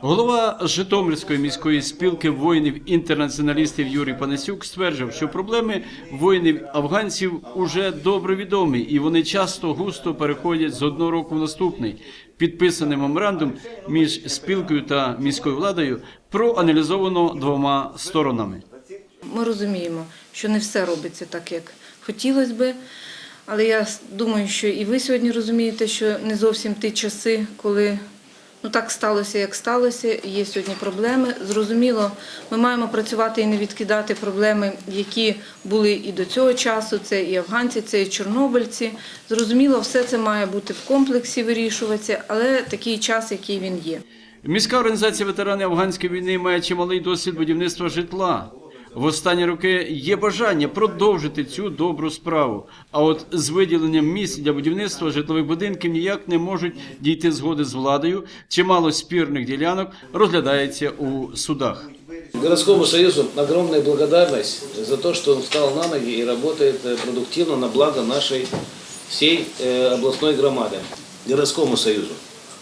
Голова Житомирської міської спілки воїнів-інтернаціоналістів Юрій Панасюк стверджував, що проблеми воїнів-афганців уже добре відомі, і вони часто густо переходять з одного року в наступний. Підписаний меморандум між спілкою та міською владою проаналізовано двома сторонами. Ми розуміємо, що не все робиться так, як хотілося би. Але я думаю, що і ви сьогодні розумієте, що не зовсім ті часи, коли ну так сталося, як сталося. Є сьогодні проблеми. Зрозуміло, ми маємо працювати і не відкидати проблеми, які були і до цього часу. Це і афганці, це і чорнобильці. Зрозуміло, все це має бути в комплексі вирішуватися, але такий час, який він є. Міська організація ветеранів афганської війни має чималий досвід будівництва житла. В останні роки є бажання продовжити цю добру справу. А от з виділенням місць для будівництва житлових будинків ніяк не можуть дійти згоди з владою. Чимало спірних ділянок розглядається у судах. Городскому союзу огромная благодарность за то, что он встал на ноги и работает э, продуктивно на благо нашей всей э, областной громады. Городскому союзу,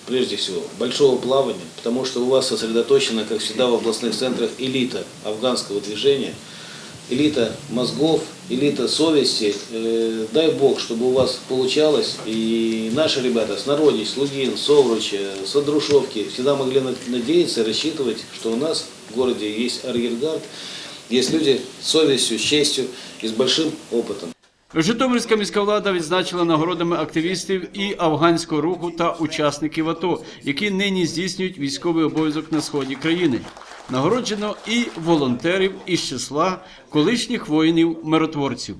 Прежде всего, большого плавания, потому что у вас сосредоточена, как всегда, в областных центрах элита афганского движения, элита мозгов, элита совести. Э, Дай Бог, чтобы у вас получалось, и наши ребята с Народич, Лугин, Совруча, с Андрушевки всегда могли на- надеяться, рассчитывать, что у нас в городе есть арьергард, есть люди с совестью, с честью и с большим опытом. Житомирська міська влада відзначила нагородами активістів і афганського руху та учасників АТО, які нині здійснюють військовий обов'язок на сході країни. Нагороджено і волонтерів із числа колишніх воїнів-миротворців.